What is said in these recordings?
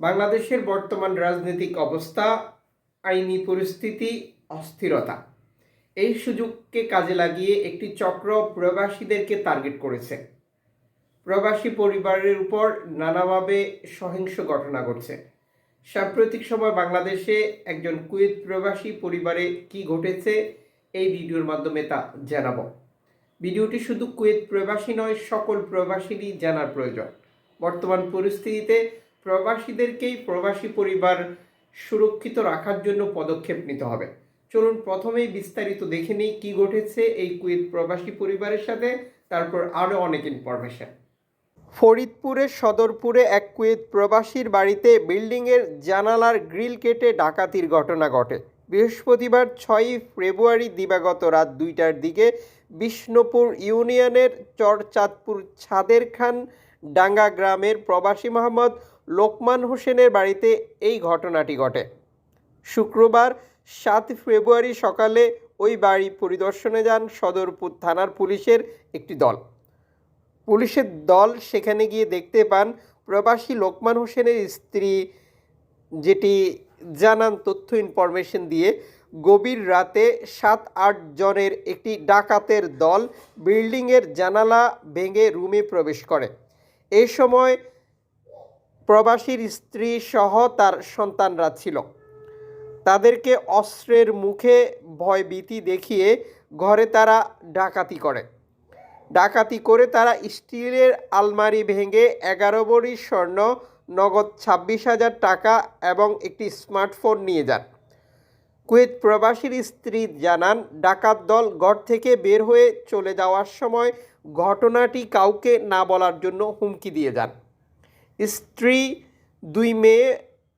বাংলাদেশের বর্তমান রাজনৈতিক অবস্থা, আইনি পরিস্থিতি, অস্থিরতা, এই সুযোগকে কাজে লাগিয়ে একটি চক্র প্রবাসীদেরকে টার্গেট করেছে। প্রবাসী পরিবারের উপর নানাভাবে সহিংস ঘটনা ঘটছে। সাম্প্রতিক সময় বাংলাদেশে একজন কুয়েত প্রবাসী পরিবারে কি ঘটেছে, এই ভিডিওর মাধ্যমে তা জানাব। ভিডিওটি শুধু কুয়েত প্রবাসী নয়, সকল প্রবাসীরই জানার প্রয়োজন। বর্তমান পরিস্থিতিতে প্রবাসীদেরকেই প্রবাসী পরিবার সুরক্ষিত রাখার জন্য পদক্ষেপ নিতে হবে। চলুন প্রথমেই বিস্তারিত দেখে নিই কী ঘটেছে এই কুয়েত প্রবাসী পরিবারের সাথে, তারপর আরও অনেক ইনফরমেশন ফরিদপুরের সদরপুরে এক কুয়েত প্রবাসীর বাড়িতে বিল্ডিংয়ের জানালার গ্রিল কেটে ডাকাতির ঘটনা ঘটে। বৃহস্পতিবার ছয়ই ফেব্রুয়ারি দিবাগত রাত দুইটার দিকে বিষ্ণুপুর ইউনিয়নের চরচাঁদপুর ছাদের খান ডাঙ্গা গ্রামের প্রবাসী মোহাম্মদ লোকমান হোসেনের বাড়িতে এই ঘটনাটি ঘটে। শুক্রবার সাত ফেব্রুয়ারি সকালে ওই বাড়ি পরিদর্শনে যান সদরপুর থানার পুলিশের একটি দল। পুলিশের দল সেখানে গিয়ে দেখতে পান প্রবাসী লোকমান হোসেনের স্ত্রী, যেটি জানান তথ্য ইনফরমেশন দিয়ে, গভীর রাতে সাত আট জনের একটি ডাকাতের দল বিল্ডিংয়ের জানালা ভেঙে রুমে প্রবেশ করে। এই সময় প্রবাসীর স্ত্রী সহ তার সন্তানরা ছিল। তাদেরকে অস্ত্রের মুখে ভয়ভীতি দেখিয়ে ঘরে তারা ডাকাতি করে। ডাকাতি করে তারা স্টিলের আলমারি ভেঙে এগারো ভরি স্বর্ণ, নগদ ছাব্বিশ হাজার টাকা এবং একটি স্মার্টফোন নিয়ে যান। কুয়েত প্রবাসীর স্ত্রী জানান, ডাকাত দল ঘর থেকে বের হয়ে চলে যাওয়ার সময় ঘটনাটি কাউকে না বলার জন্য হুমকি দিয়ে যান। স্ত্রী, দুই মেয়ে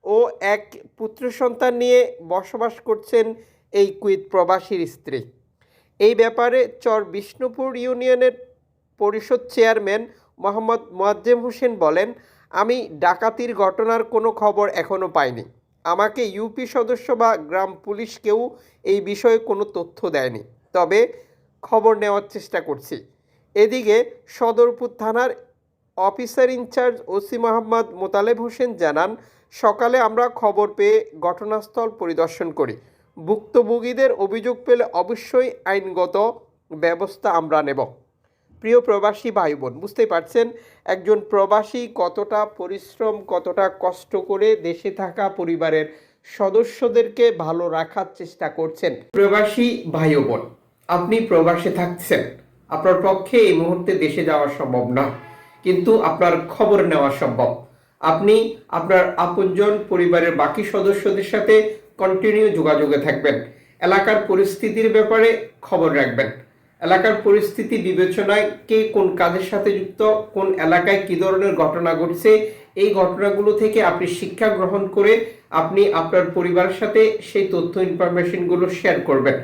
ও এক পুত্র সন্তান নিয়ে বসবাস করছেন এই কুইত প্রবাসীর স্ত্রী। এই ব্যাপারে চর বিষ্ণুপুর ইউনিয়নের পরিষদ চেয়ারম্যান মোহাম্মদ মোয়াজ্জেম হোসেন বলেন, আমি ডাকাতির ঘটনার কোনো খবর এখনও পাইনি। আমাকে ইউপি সদস্য বা গ্রাম পুলিশ কেউ এই বিষয়ে কোনো তথ্য দেয়নি। তবে খবর নেওয়ার চেষ্টা করছি। এদিকে সদরপুর থানার officer in charge OC Mohammad Motaleb Hossain জানান, সকালে আমরা খবর পেয়ে ঘটনাস্থল পরিদর্শন করি। ভুক্তভোগীদের অভিযোগ পেলে অবশ্যই আইনগত ব্যবস্থা আমরা নেব। প্রিয় প্রবাসী ভাই বোন বুঝতেই পারছেন, একজন প্রবাসী কতটা পরিশ্রম, কতটা কষ্ট করে দেশে থাকা পরিবারের সদস্যদেরকে ভালো রাখার চেষ্টা করছেন। প্রবাসী ভাই বোন আপনি প্রবাসে থাকছেন, আপনার পক্ষে এই মুহূর্তে দেশে যাওয়া সম্ভব নয় কিন্তু আপনার খবর নেওয়া সম্ভব। আপনি আপনার আপনজন পরিবারের বাকি সদস্যদের সাথে কন্টিনিউ যোগাযোগে থাকবেন। এলাকার পরিস্থিতির ব্যাপারে খবর রাখবেন। এলাকার পরিস্থিতি বিবেচনায় কে কোন কাজের সাথে যুক্ত, কোন এলাকায় কী ধরনের ঘটনা ঘটছে, এই ঘটনাগুলো থেকে আপনি শিক্ষা গ্রহণ করে আপনি আপনার পরিবারের সাথে সেই তথ্য ইনফরমেশনগুলো শেয়ার করবেন।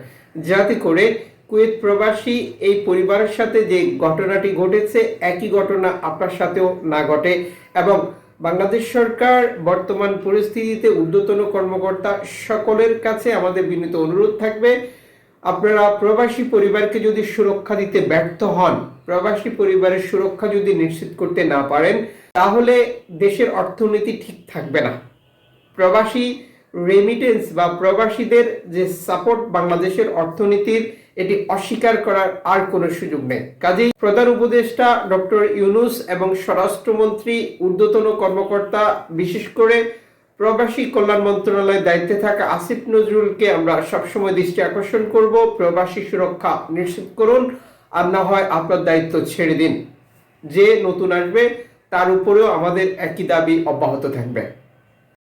যাতে করে কুয়েত প্রবাসী এই পরিবারের সাথে যে ঘটনাটি ঘটেছে, একই ঘটনা আপনার সাথেও না ঘটে এবং বাংলাদেশ সরকার বর্তমান পরিস্থিতিতে ঊর্ধ্বতন কর্মকর্তা সকলের কাছে আমাদের বিনীত অনুরোধ থাকবে, আপনারা প্রবাসী পরিবারকে যদি সুরক্ষা দিতে ব্যর্থ হন, প্রবাসী পরিবারের সুরক্ষা যদি নিশ্চিত করতে না পারেন, তাহলে দেশের অর্থনীতি ঠিক থাকবে না। প্রবাসী রেমিটেন্স বা প্রবাসীদের যে সাপোর্ট বাংলাদেশের অর্থনীতির এটি অস্বীকার করার আর কোনো সুযোগ নেই। কাজেই প্রধান উপদেষ্টা ডক্টর ইউনুস এবং স্বরাষ্ট্রমন্ত্রী, ঊর্ধ্বতন কর্মকর্তা, বিশেষ করে প্রবাসী কল্যাণ মন্ত্রণালয়ের দায়িত্বে থাকা আসিফ নজরুলকে আমরা সবসময় দৃষ্টি আকর্ষণ করব। প্রবাসী সুরক্ষা নিশ্চিত করুন, আর না হয় আপনার দায়িত্ব ছেড়ে দিন। যে নতুন আসবে, তার উপরেও আমাদের একই দাবি অব্যাহত থাকবে।